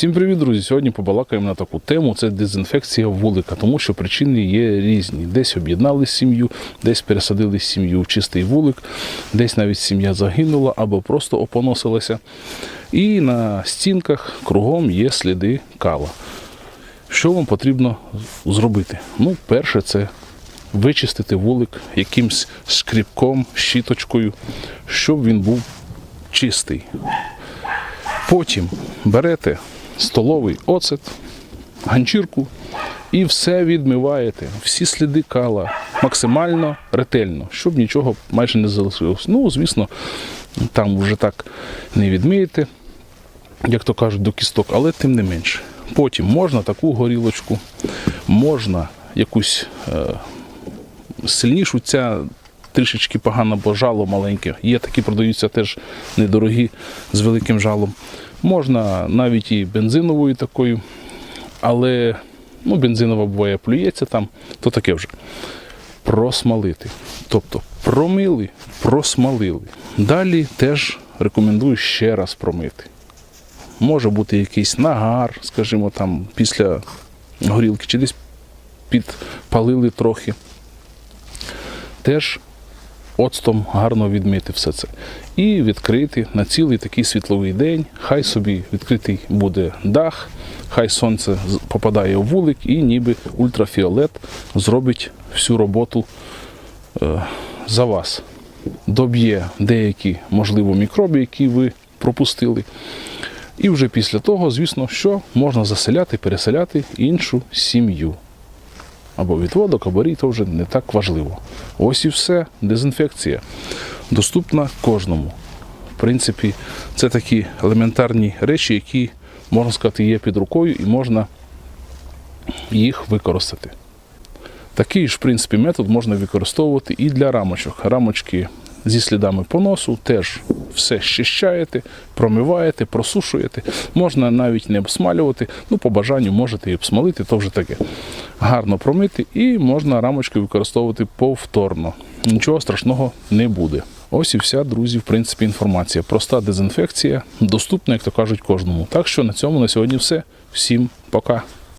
Всім привіт, друзі! Сьогодні побалакаємо на таку тему: це дезінфекція вулика, тому що причини є різні. Десь об'єднали сім'ю, десь пересадили сім'ю в чистий вулик, десь навіть сім'я загинула або просто опоносилася. І на стінках кругом є сліди кала. Що вам потрібно зробити? Ну, перше, це вичистити вулик якимсь скрібком, щіточкою, щоб він був чистий. Потім берете столовий оцет, ганчірку і все відмиваєте. Всі сліди кала максимально ретельно, щоб нічого майже не залишилось. Ну, звісно, там вже так не відмиєте, як то кажуть, до кісток, але тим не менше. Потім можна таку горілочку, можна якусь е, сильнішу, ця трішечки погана, бо жало маленьке. Є такі продаються теж недорогі з великим жалом. Можна навіть і бензиновою такою, але ну, бензинова буває плюється там, то таке вже. Просмалити. Тобто промили, просмалили. Далі теж рекомендую ще раз промити. Може бути якийсь нагар, скажімо, там після горілки, чи десь підпалили трохи. Теж оцтом гарно відмити все це. І відкрити на цілий такий світловий день. Хай собі відкритий буде дах, хай сонце попадає в вулик і ніби ультрафіолет зробить всю роботу е, за вас. Доб'є деякі, можливо, мікроби, які ви пропустили. І вже після того, звісно, що можна заселяти, переселяти іншу сім'ю або відводок, або рій, то вже не так важливо. Ось і все. Дезінфекція доступна кожному. В принципі, це такі елементарні речі, які, можна сказати, є під рукою і можна їх використати. Такий ж, в принципі, метод можна використовувати і для рамочок. Рамочки зі слідами поносу теж все щищаєте, промиваєте, просушуєте. Можна навіть не обсмалювати. Ну, по бажанню можете і обсмалити, то вже таке. Гарно промити і можна рамочки використовувати повторно. Нічого страшного не буде. Ось і вся, друзі, в принципі, інформація. Проста дезінфекція, доступна, як то кажуть, кожному. Так що на цьому на сьогодні все. Всім пока.